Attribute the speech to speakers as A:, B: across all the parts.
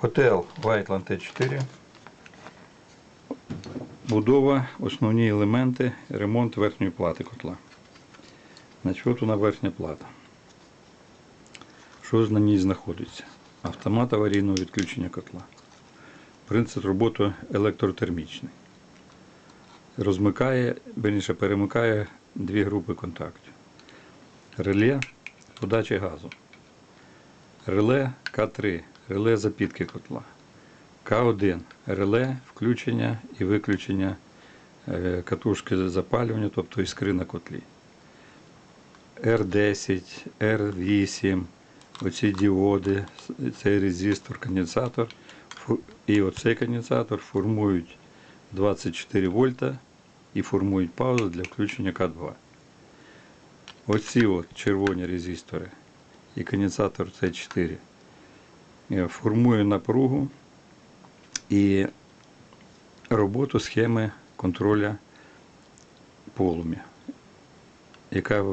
A: Котел Whiteland Т4. Будова, основні елементи, ремонт верхньої плати котла. Значить, от вона верхня плата. Що ж на ній знаходиться? Автомат аварійного відключення котла. Принцип роботи електротермічний. Розмикає, верніше перемикає дві групи контактів. Реле подачі газу. Реле К3, реле запітки котла. К1 реле включення і виключення е, катушки запалювання, тобто іскри на котлі. R10, R8, оці діоди, цей резистор, конденсатор і оцей конденсатор формують 24 вольта і формують паузу для включення К2. Оці от червоні резистори і конденсатор С4 е, формує напругу і роботу схеми контроля полум'я, яка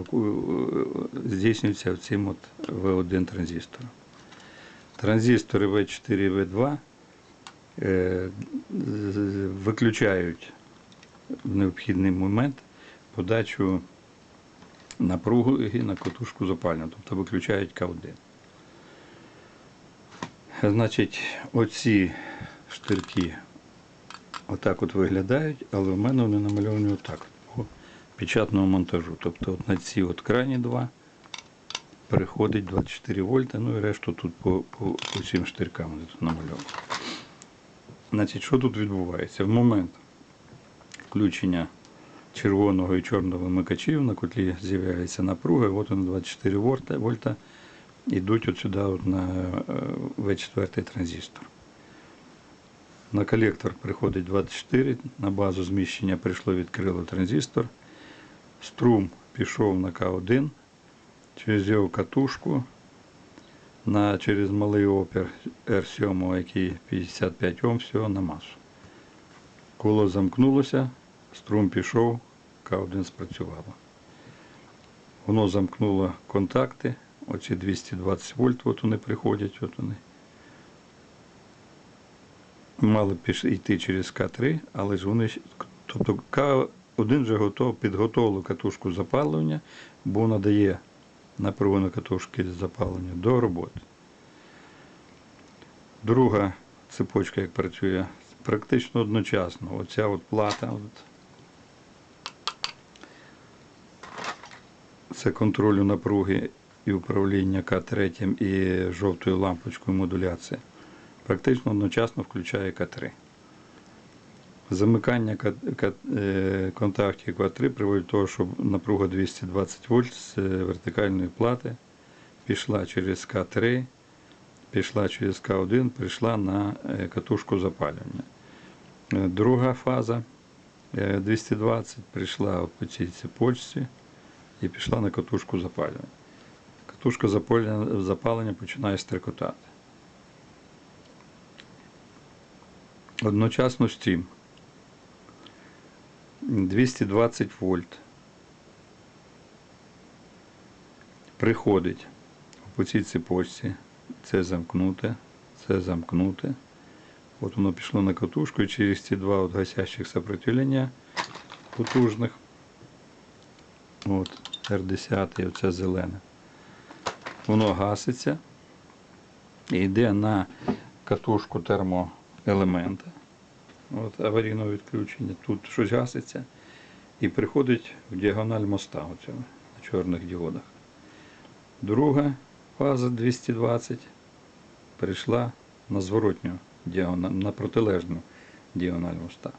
A: здійснюється цим от В1 транзистором. Транзистори В4 і В2 е, з- з- виключають в необхідний момент подачу напруги на катушку запалення, тобто виключають К1. Значить, оці штирки отак от виглядають, але в мене вони намальовані отак по печатному монтажу. Тобто от на ці от крайні два переходить 24 вольта, ну і решту тут по, по, по цим штиркам тут намальовані. Значить, що тут відбувається? В момент включення червоного і чорного вимикачів на котлі з'являється напруга, от вони 24 вольта, вольта йдуть от сюди от на е, В4 транзистор. На колектор приходить 24, на базу зміщення прийшло відкрило транзистор. Струм пішов на К1 через його катушку на, через малий опір R7, який 55 Ом всього на масу. Коло замкнулося, струм пішов, К1 спрацювало. Воно замкнуло контакти, оці 220 вольт, от вони приходять, от вони. Мали піш- йти через К3, але ж вони. Тобто К1 вже готов, підготовив катушку запалення, бо надає напругу на катушки запалення до роботи. Друга цепочка, як працює, практично одночасно. Оця от плата. От, це контролю напруги і управління К3 і жовтою лампочкою модуляції. Практично одночасно включає К3. Замикання е, контактів К3 приводить до того, щоб напруга 220 вольт з е, вертикальної плати пішла через К3, пішла через К1, прийшла на е, катушку запалювання. Друга фаза е, 220 прийшла по цій цепочці і пішла на катушку запалювання. Катушка запалення, починає стрикотати. Одночасно цим 220 вольт приходить по цій цепочці. Це замкнуте, це замкнуте. От воно пішло на катушку і через ці два от гасящих сопротивлення потужних. От, R10 і оце зелене. Воно гаситься і йде на катушку термоелемента. От, аварійного відключення. Тут щось гаситься і приходить в діагональ моста оцього, на чорних діодах. Друга фаза 220 перейшла на зворотню діагональ, на протилежну діагональ моста.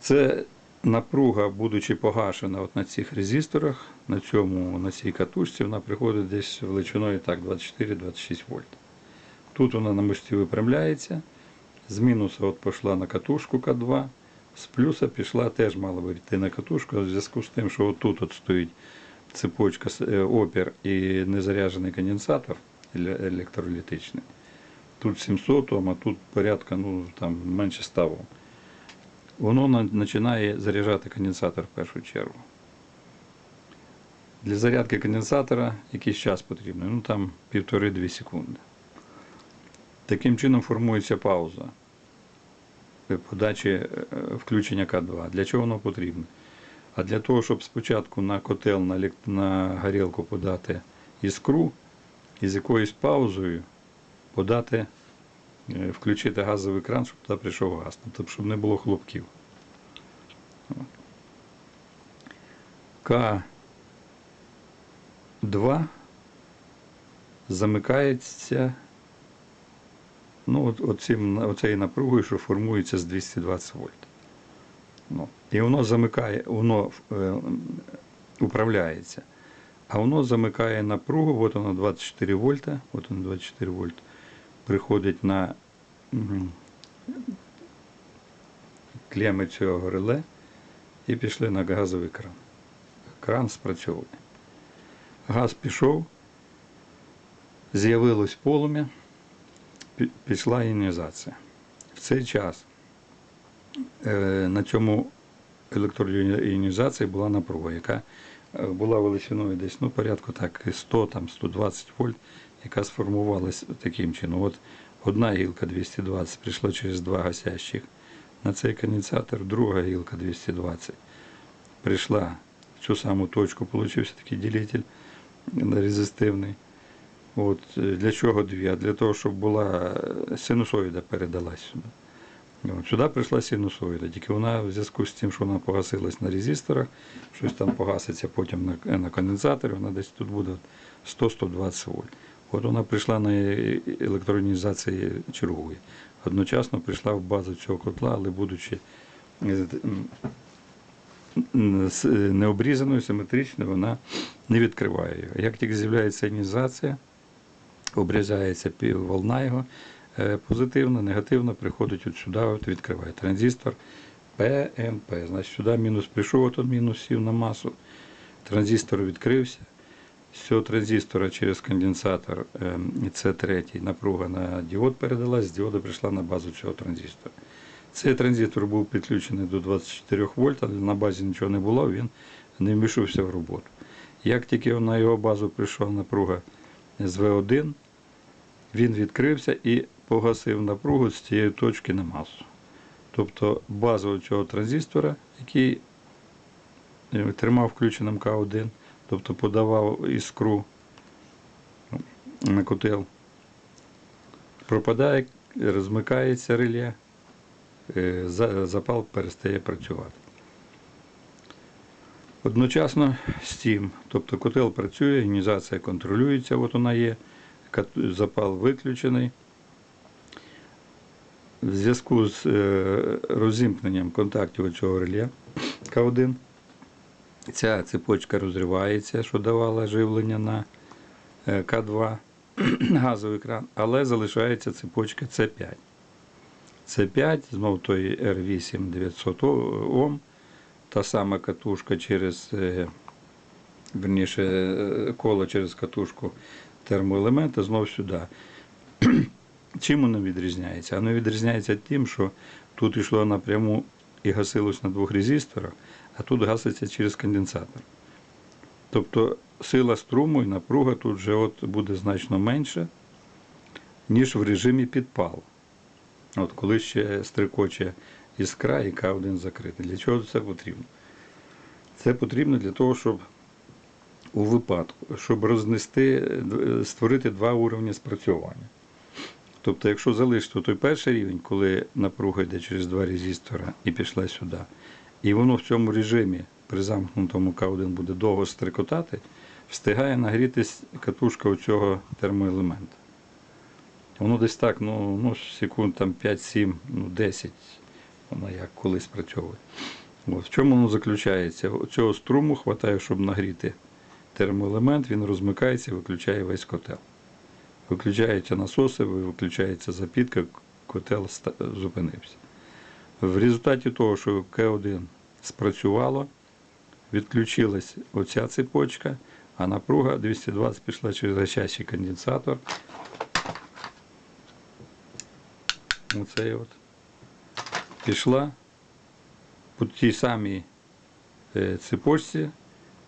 A: Це напруга, будучи погашена от на цих резисторах, на цьому, на цій катушці, вона приходить десь величиною так 24-26 вольт. Тут вона на мості випрямляється, з мінуса от пішла на катушку К2, з плюса пішла теж мала би на катушку, в зв'язку з тим, що отут от стоїть цепочка е, опір і незаряджений конденсатор електролітичний. Тут 700 Ом, а тут порядка ну, там, менше 100 Ом. Воно починає заряджати конденсатор в першу чергу. Для зарядки конденсатора якийсь час потрібно, ну там півтори-дві секунди. Таким чином формується пауза подачі е, включення К2. Для чого воно потрібно? А для того, щоб спочатку на котел, на, на горілку подати іскру і з якоюсь паузою подати, включити газовий кран, щоб туди прийшов газ, тобто, щоб не було хлопків. К2 замикається ну, от, оцим, оцею напругою, що формується з 220 вольт. Ну, і воно замикає, воно е, управляється. А воно замикає напругу, от воно 24 вольта, от воно 24 вольт, приходить на клеми цього реле і пішли на газовий кран. Кран спрацьовує. Газ пішов, з'явилось полум'я, пішла іонізація. В цей час е, на цьому електроіонізації була напруга, яка е, була величиною десь ну, порядку так, 100-120 вольт, яка сформувалася таким чином. От одна гілка 220 прийшла через два гасящих на цей конденсатор, друга гілка 220 прийшла в цю саму точку, получився такий ділитель резистивний. От, е, для чого дві? А для того, щоб була е, синусоїда передалась сюди. От, сюди прийшла синусоїда, тільки вона в зв'язку з тим, що вона погасилась на резисторах, щось там погаситься потім на, е, на конденсаторі, вона десь тут буде 100-120 вольт. От вона прийшла на електронізації чергує. Одночасно прийшла в базу цього котла, але будучи е, е, необрізаною, симетричною, вона не відкриває його. Як тільки з'являється іонізація, обрізається пі- волна його е, позитивно, негативно приходить от сюди, от відкриває транзистор ПМП. Значить, сюди мінус прийшов, от он мінус сів на масу. Транзистор відкрився. З цього транзистора через конденсатор С3 напруга на діод передалась, з діода прийшла на базу цього транзистора. Цей транзистор був підключений до 24 вольт, але на базі нічого не було, він не вмішувався в роботу. Як тільки на його базу прийшла напруга з В1, він відкрився і погасив напругу з цієї точки на масу. Тобто базу цього транзистора, який е, тримав включеним К1, тобто подавав іскру ну, на котел, пропадає, розмикається реле, е, запал перестає працювати. Одночасно з цим, тобто котел працює, іонізація контролюється, от вона є, запал виключений. В зв'язку з е, розімкненням контактів цього реле К1 ця цепочка розривається, що давала живлення на е, К2 газовий кран, але залишається цепочка С5. С5, знов той R8 900 Ом, та сама катушка через, е, верніше, е, коло через катушку термоелемента знов сюди. Чим воно відрізняється? Воно відрізняється тим, що тут йшло напряму і гасилось на двох резисторах, а тут гаситься через конденсатор. Тобто сила струму і напруга тут вже от буде значно менша, ніж в режимі підпалу. От коли ще стрикоче іскра і К1 закритий. Для чого це потрібно? Це потрібно для того, щоб у випадку, щоб рознести, створити два уровні спрацювання. Тобто, якщо залишити той перший рівень, коли напруга йде через два резистора і пішла сюди, і воно в цьому режимі при замкнутому К1 буде довго стрикотати, встигає нагрітись катушка у цього термоелемента. Воно десь так, ну, ну секунд там 5-7, ну 10, воно як коли спрацьовує. От. В чому воно заключається? Цього струму вистачає, щоб нагріти термоелемент, він розмикається і виключає весь котел. Виключаються насоси, виключається запітка, котел зупинився. В результаті того, що К1 спрацювало, відключилась оця цепочка, а напруга 220 пішла через гасящий конденсатор. Оцей от. Пішла по тій самій е, цепочці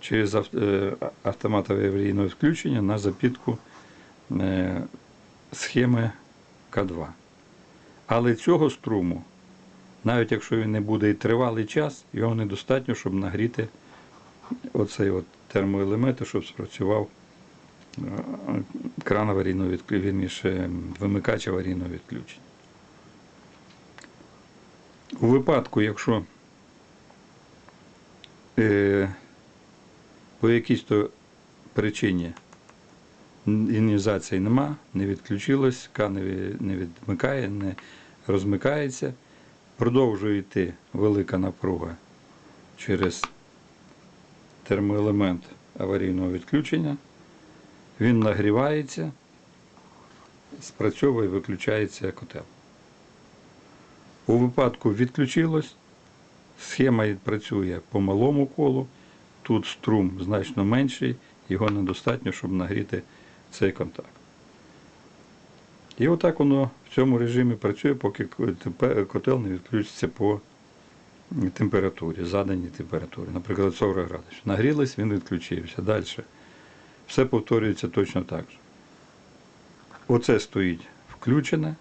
A: через е, автоматове аварійне включення на запітку схеми К2. Але цього струму, навіть якщо він не буде і тривалий час, його недостатньо, щоб нагріти оцей от термоелемент, щоб спрацював е, кран аварійного відключення, вірніше, вимикач аварійного відключення. У випадку, якщо е, по якійсь то причині іонізації нема, не відключилось, К не, не відмикає, не розмикається, продовжує йти велика напруга через термоелемент аварійного відключення, він нагрівається, спрацьовує, виключається котел. У випадку відключилось, схема працює по малому колу, тут струм значно менший, його недостатньо, щоб нагріти цей контакт. І отак воно в цьому режимі працює, поки котел не відключиться по температурі, заданій температурі. Наприклад, 40 градусів. Нагрілись, він відключився. Далі. Все повторюється точно так же. Оце стоїть включене,